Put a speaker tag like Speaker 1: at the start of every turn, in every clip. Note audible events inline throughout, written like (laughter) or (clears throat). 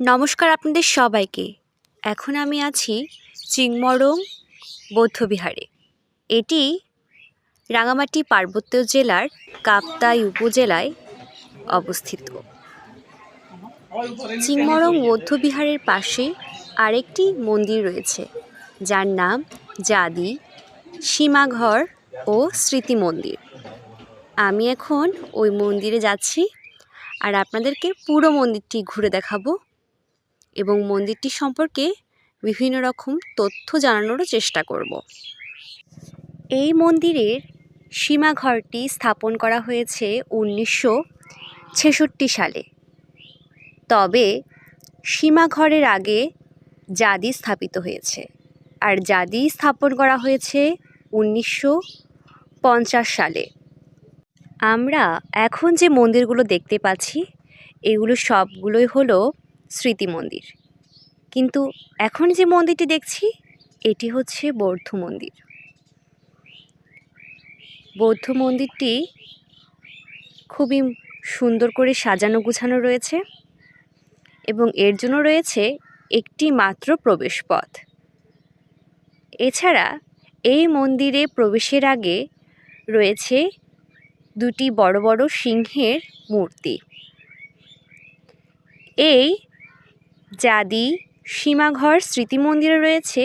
Speaker 1: নমস্কার আপনাদের সবাইকে। এখন আমি আছি চিংমরং বৌদ্ধবিহারে। এটি রাঙামাটি পার্বত্য জেলার কাপ্তাই উপজেলায় অবস্থিত। চিংমরং বৌদ্ধবিহারের পাশে আরেকটি মন্দির রয়েছে, যার নাম জাদি, সীমাঘর ও স্মৃতি মন্দির আমি এখন ওই মন্দিরে যাচ্ছি, আর আপনাদেরকে পুরো মন্দিরটি ঘুরে দেখাবো। এবং মন্দিরটি সম্পর্কে বিভিন্ন রকম তথ্য জানানোরও চেষ্টা করব। এই মন্দিরের সীমাঘরটি স্থাপন করা হয়েছে উনিশশো ছেষট্টি সালে। তবে সীমাঘরের আগে জাদি স্থাপিত হয়েছে আর জাদি স্থাপন করা হয়েছে উনিশশো পঞ্চাশ সালে। আমরা এখন যে মন্দিরগুলো দেখতে পাচ্ছি, এগুলো সবগুলোই হলো স্মৃতি মন্দির। কিন্তু এখন যে মন্দিরটি দেখছি, এটি হচ্ছে বৌদ্ধ মন্দির। বৌদ্ধ মন্দিরটি খুবই সুন্দর করে সাজানো গুছানো রয়েছে এবং এর জন্য রয়েছে একটি মাত্র প্রবেশপথ। এছাড়া এই মন্দিরে প্রবেশের আগে রয়েছে দুটি বড় বড় সিংহের মূর্তি। এই জাদি সীমাঘর স্মৃতি মন্দিরে রয়েছে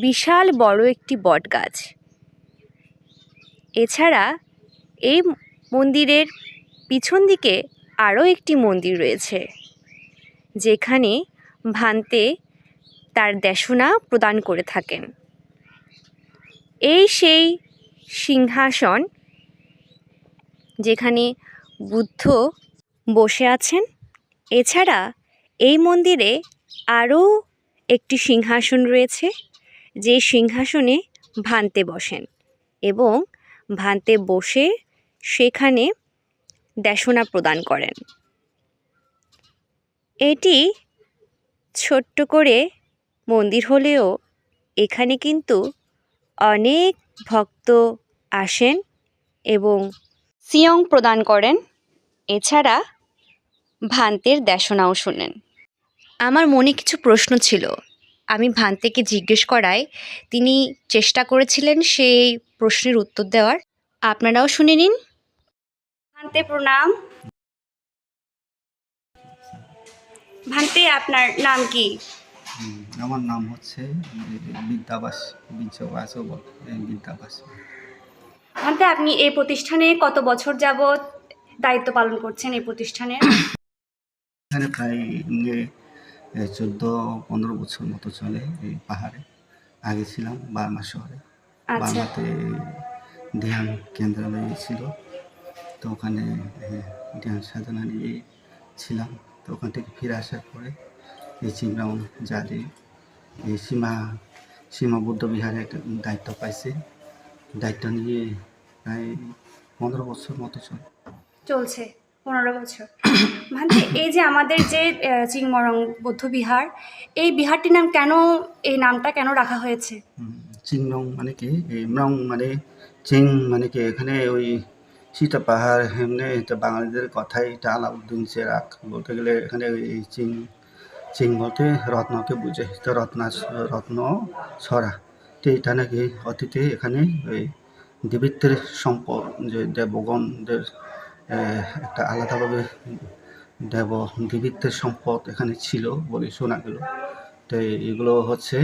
Speaker 1: বিশাল বড় একটি বটগাছ। এছাড়া এই মন্দিরের পিছন দিকে আরও একটি মন্দির রয়েছে, যেখানে ভান্তে তার দেশনা প্রদান করে থাকেন। এই সেই সিংহাসন যেখানে বুদ্ধ বসে আছেন। এছাড়া এই মন্দিরে আরও একটি সিংহাসন রয়েছে, যে সিংহাসনে ভান্তে বসেন এবং ভান্তে বসে সেখানে দেশনা প্রদান করেন। এটি ছোট্ট করে মন্দির হলেও এখানে কিন্তু অনেক ভক্ত আসেন এবং সিয়ং প্রদান করেন। এছাড়া ভান্তের দেশনাও শোনেন। আমার মনে কিছু প্রশ্ন ছিল। আমি ভান্তেকে জিজ্ঞেস করায় তিনি চেষ্টা করেছিলেন সেই প্রশ্নের উত্তর দেওয়ার। আপনারাও শুনে নিন। ভান্তে প্রণাম। ভান্তে আপনার নাম কি?
Speaker 2: আমার নাম হচ্ছে বিদ্যাবাস বিদ্যাবাসও বল বিদ্যাবাস।
Speaker 1: ভান্তে আপনি এই প্রতিষ্ঠানে কত বছর যাবৎ দায়িত্ব পালন করছেন এই প্রতিষ্ঠানে?
Speaker 2: এখানে প্রায় চোদ্দ পনেরো বছর মতো চলে এই পাহাড়ে। আগে ছিলাম বার্মা শহরে।
Speaker 1: আচ্ছা।
Speaker 2: বার্মাতে ধ্যান কেন্দ্রালয় ছিল। তো ওখানে ধ্যান সাধনা নিয়ে ছিলাম। তো ওখান থেকে ফিরে আসার পরে এই চিংরাম জালি এই সীমা সীমা বুদ্ধ বিহারে একটা দায়িত্ব পাইছে। দায়িত্ব নিয়ে প্রায় পনেরো বছর মতো চলে।
Speaker 1: চলছে। পনেরো বছর। ভান্তে, এই যে আমাদের যে চিংমরং বৌদ্ধ বিহার, এই বিহারটির নাম কেন, এই নামটা কেন রাখা হয়েছে?
Speaker 2: চিংরং মানে কি? মরং মানে চিং মানে কি? এখানে ওই সীতা পাহাড়, এমনি এটা বাঙালিদের কথাই এটা আলাউদ্দিন চেরাক বলতে গেলে এখানে এই চিং চিং বলতে রত্নকে বুঝে। তো রত্না, রত্ন ছড়া। তো এটা নাকি অতীতে এখানে ওই দেবীত্বের সম্পদ যে দেবগণদের একটা আলাদাভাবে দেব দেবীত্বের সম্পদ এখানে ছিল বলে শোনা গেল। তো এগুলো হচ্ছে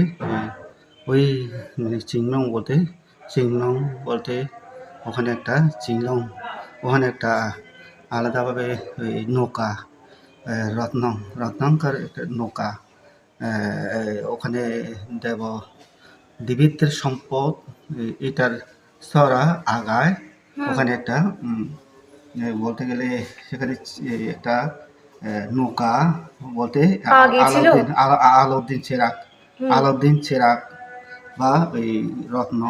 Speaker 2: ওই মানে চিংলং বলতে চিংলং বলতে ওখানে একটা চিংলং ওখানে একটা আলাদাভাবে ওই নৌকা রত্ন রত্নাঙ্কার একটা নৌকা ওখানে দেব দেবীত্বের সম্পদ এটার সরা আগায় ওখানে একটা বলতে গেলে সেখানে একটা নৌকা বলতে আলাউদ্দিন চেরাক আলাউদ্দিন চেরাক বা ওই রত্ন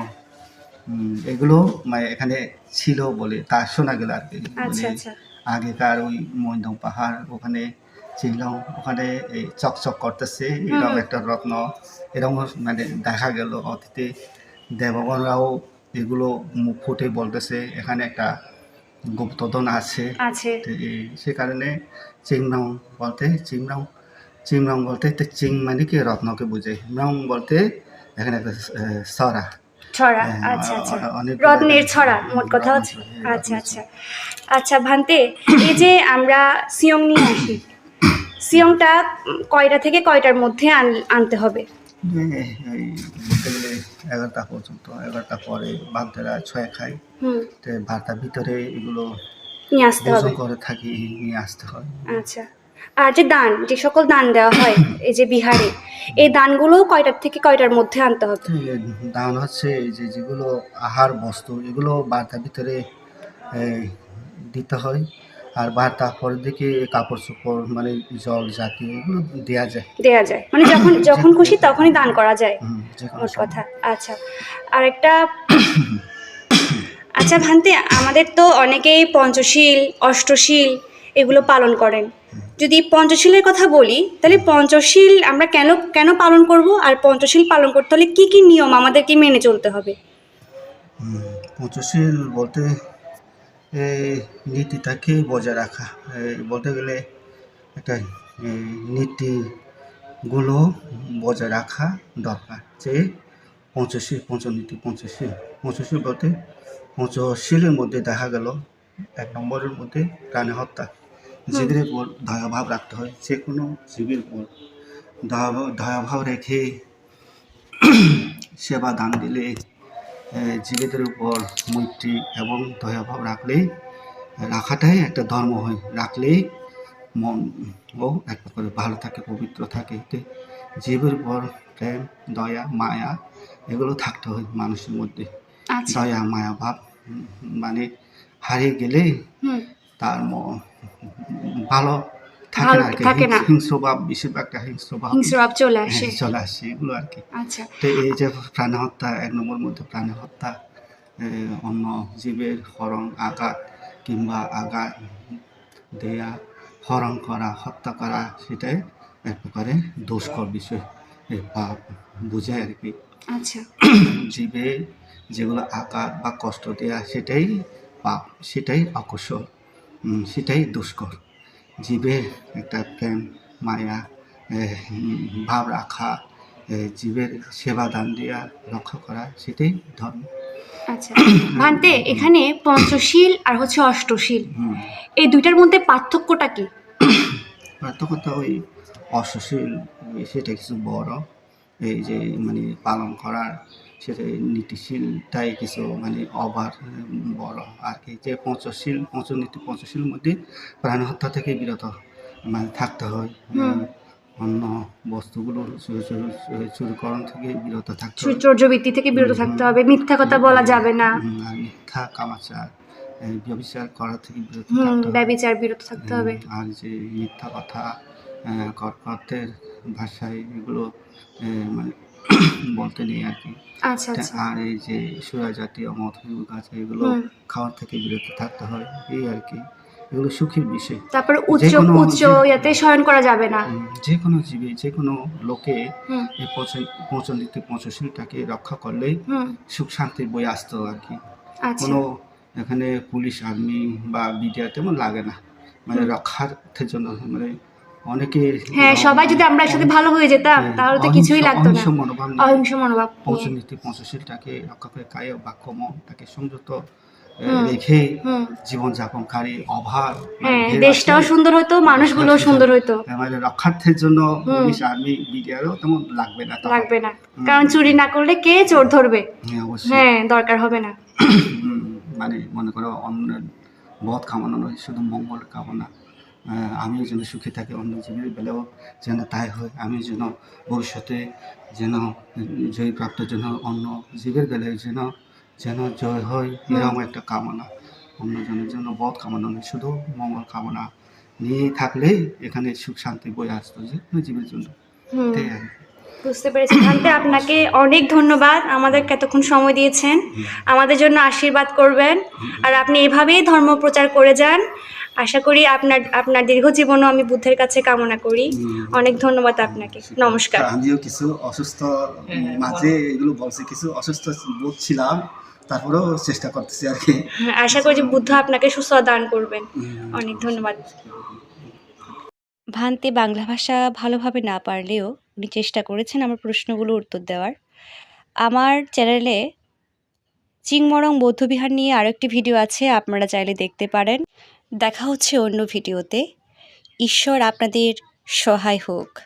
Speaker 2: এগুলো মানে এখানে ছিল বলে তা শোনা গেল আর কি।
Speaker 1: আচ্ছা
Speaker 2: মানে
Speaker 1: আচ্ছা।
Speaker 2: আগেকার ওই মৈদম পাহাড় ওখানে ছিল ওখানে এই চকচক করতেছে এরকম একটা রত্ন এরকম মানে দেখা গেল অতীতে। দেবগণরাও এগুলো মুখ ফুটে বলতেছে এখানে একটা গুপ্তধন আছে।
Speaker 1: আছে।
Speaker 2: সে কারণে চিংরং বলতে চিংরং চিং রং বলতে চিং মানে কি রত্নকে বোঝায়। রং বলতে এখানে একটা সরা
Speaker 3: ছড়া।
Speaker 2: হ্যাঁ,
Speaker 3: আচ্ছা আচ্ছা। রত্নের ছড়া মোট কথা হচ্ছে।
Speaker 2: হ্যাঁ,
Speaker 3: আচ্ছা আচ্ছা। আচ্ছা ভান্তে এই যে আমরা সিয়ং নিয়ে আসি সিয়ংটা কয়টা থেকে কয়টার মধ্যে আনতে হবে?
Speaker 2: এই এই বলতে গেলে এগারোটা পর্যন্ত এগারোটা পরে বালতেরা ছয় খায় তো বারোটার ভিতরে এগুলো
Speaker 3: নিয়ে আসতে হবে।
Speaker 2: করে থাকি নিয়ে আসতে হয়।
Speaker 3: আচ্ছা। আর যে দান যে সকল দান দেওয়া হয় (coughs) এই যে বিহারে এই দানগুলো কয়টার থেকে কয়টার মধ্যে আনতে হবে?
Speaker 2: দান হচ্ছে এই যে যেগুলো আহার বস্তু এগুলো বারোটার ভিতরে দিতে হয়। আর বারোটা পরের দিকে কাপড় চোপড় মানে জল জাতীয় এগুলো দেওয়া যায়।
Speaker 3: দেয়া যায়। মানে যখন (coughs) যখন খুশি তখনই দান করা যায়। মোট কথা। আচ্ছা। আর একটা (coughs) আচ্ছা ভান্তে আমাদের তো অনেকেই পঞ্চশীল অষ্টশীল এগুলো পালন করেন। যদি পঞ্চশীলের কথা বলি তাহলে পঞ্চশীল আমরা কেন কেন পালন করব? আর পঞ্চশীল পালন করতে হলে কি কি নিয়ম আমাদেরকে মেনে চলতে হবে?
Speaker 2: পঞ্চশীল বলতে নীতিটাকে বজায় রাখা। বলতে গেলে একটা নীতিগুলো বজায় রাখা দরকার যে পঞ্চশীল পঞ্চনীতি পঞ্চশীল পঞ্চশীল বলতে পঞ্চশীলের মধ্যে দেখা গেল এক নম্বরের মধ্যে প্রাণী হত্যা। জীবের উপর দয়াভাব রাখতে হয় যে কোনো জীবের উপর। দয়াভাব রেখে (clears throat) সেবা দান দিলে জীবেদের উপর মৈত্রী এবং দয়াভাব রাখলে রাখাটাই একটা ধর্ম হয় রাখলেই মন ও এক করে ভালো থাকে পবিত্র থাকে। জীবের উপর প্রেম দয়া মায়া এগুলো থাকতে হয় মানুষের মধ্যে।
Speaker 3: আচ্ছা।
Speaker 2: দয়া মায়া ভাব মানে হারিয়ে গেলে তার ভালো থাকে
Speaker 3: ভালো
Speaker 2: না
Speaker 3: থাকে না।
Speaker 2: হিংস্র ভাব বেশিরভাগটা হিংস্র ভাব
Speaker 3: হিংস্র ভাব চলে আসে।
Speaker 2: হ্যাঁ, চলে আসে এগুলো আর কি।
Speaker 3: আচ্ছা।
Speaker 2: তো এই যে প্রাণী হত্যা এক নম্বর মধ্যে প্রাণী হত্যা অন্য জীবের হরণ আঘাত কিংবা আঘাত দেয়া হরণ করা হত্যা করা সেটাই এক প্রকারে দোষকর বিষয়। পাপ বোঝায় আর কি।
Speaker 3: আচ্ছা।
Speaker 2: জীবে যেগুলো আঘাত বা কষ্ট দেয়া সেটাই পাপ সেটাই অকুশল সেটাই দুষ্কর। জীবের একটা প্রেম মায়া ভাব রাখা জীবের সেবা দান দেওয়া রক্ষা করা সেটাই ধর্ম।
Speaker 3: আচ্ছা ভান্তে এখানে পঞ্চশীল আর হচ্ছে অষ্টশীল। এই দুইটার মধ্যে পার্থক্যটা কি?
Speaker 2: পার্থক্যটা ওই অষ্টশীল সেটা কিছু বড়। এই যে মানে পালন করার সেটা নীতিশীলটাই কিছু মানে অভার বড় আর কি। যে পঞ্চশীল পঞ্চনীতি পঞ্চশীল মধ্যে প্রাণ হত্যা থেকে বিরত মানে থাকতে হয়। অন্য বস্তুগুলো চুরি চুরি- চুরি- চুরিকরণ থেকে বিরত থাকতে
Speaker 3: সূর্যবৃত্তি থেকে বিরত থাকতে হবে। মিথ্যা কথা বলা যাবে না।
Speaker 2: মিথ্যা কামাচার ব্যবচার করা থেকে বিরত
Speaker 3: ব্যবিচার বিরত থাকতে হবে।
Speaker 2: আর যে মিথ্যা কথা কর্কটের ভাষায় এগুলো মানে বলতে নেই আর কি।
Speaker 3: আচ্ছা আচ্ছা।
Speaker 2: আর এই যে সুরা জাতীয় মদ গাছ এগুলো খাওয়ার থেকে বিরত থাকতে হয় এই আর কি। এগুলো সুখের বিষয়।
Speaker 3: তারপর উচ্চ
Speaker 2: যেকোনো-
Speaker 3: উচ্চ ইয়াতে শয়ন করা যাবে না।
Speaker 2: যে কোনো জীবে যে কোনো লোকে পঞ্চনীতি পঞ্চশীলটাকে রক্ষা করলেই সুখ শান্তি বই আসতো আর কি।
Speaker 3: আচ্ছা।
Speaker 2: কোনো এখানে পুলিশ আর্মি বা বিডিআর তেমন লাগে না। মানে
Speaker 3: হুম।
Speaker 2: রক্ষার্থের জন্য মানে অনেকে
Speaker 3: হ্যাঁ সবাই যদি আমরা একসাথে ভালো হয়ে যেতাম
Speaker 2: হ্যাঁ,
Speaker 3: তাহলে তো কিছুই লাগতো না।
Speaker 2: অহিংস মনোভাব নিয়ে। পঞ্চনীতি রক্ষা করে কায় বাক্য মনটাকে সংযত এ,
Speaker 3: হুম।
Speaker 2: রেখে জীবনযাপনকারী অভাব
Speaker 3: হ্যাঁ দেশটাও সুন্দর হতো মানুষগুলোও সুন্দর হতো।
Speaker 2: মানে রক্ষার্থের জন্য পুলিশ আর্মি বিডিআরও তেমন লাগবে না।
Speaker 3: লাগবে না। কারণ চুরি না করলে কে চোর ধরবে?
Speaker 2: হ্যাঁ অবশ্যই।
Speaker 3: হ্যাঁ দরকার হবে না।
Speaker 2: মানে মনে করো অন্য বধ কামনা নয় শুধু মঙ্গল কামনা। আমিও যেন সুখে থাকি অন্য জীবের বেলাও যেন তাই হয়। আমি যেন ভবিষ্যতে যেন জয় প্রাপ্ত যেন অন্য জীবের বেলায় যেন যেন জয় হয় এরকম একটা কামনা। অন্য জনের জন্য বধ কামনা নয় শুধু মঙ্গল কামনা নিয়ে থাকলেই এখানে সুখ শান্তি বই আসতো যে কোনো জীবের জন্য।
Speaker 3: বুঝতে পেরেছি। ভান্তে আপনাকে অনেক ধন্যবাদ। আমাদেরকে এতক্ষণ সময় দিয়েছেন। আমাদের জন্য আশীর্বাদ করবেন। আর আপনি এভাবেই ধর্ম প্রচার করে যান। আশা করি আপনার আপনার দীর্ঘ জীবনও আমি বুদ্ধের কাছে কামনা করি। অনেক ধন্যবাদ আপনাকে। নমস্কার।
Speaker 2: আমিও কিছু অসুস্থ মাঝে এগুলো বলছি কিছু অসুস্থ বোধ ছিলাম তারপরেও চেষ্টা করতেছি আর কি।
Speaker 3: আশা করি যে বুদ্ধ আপনাকে সুস্থ দান করবেন অনেক ধন্যবাদ।
Speaker 1: ভান্তে বাংলা ভাষা ভালোভাবে না পারলেও উনি চেষ্টা করেছেন আমার প্রশ্নগুলো উত্তর দেওয়ার। আমার চ্যানেলে চিংমরং বৌদ্ধবিহার নিয়ে আরও একটি ভিডিও আছে আপনারা চাইলে দেখতে পারেন। দেখা হচ্ছে অন্য ভিডিওতে। ঈশ্বর আপনাদের সহায় হোক।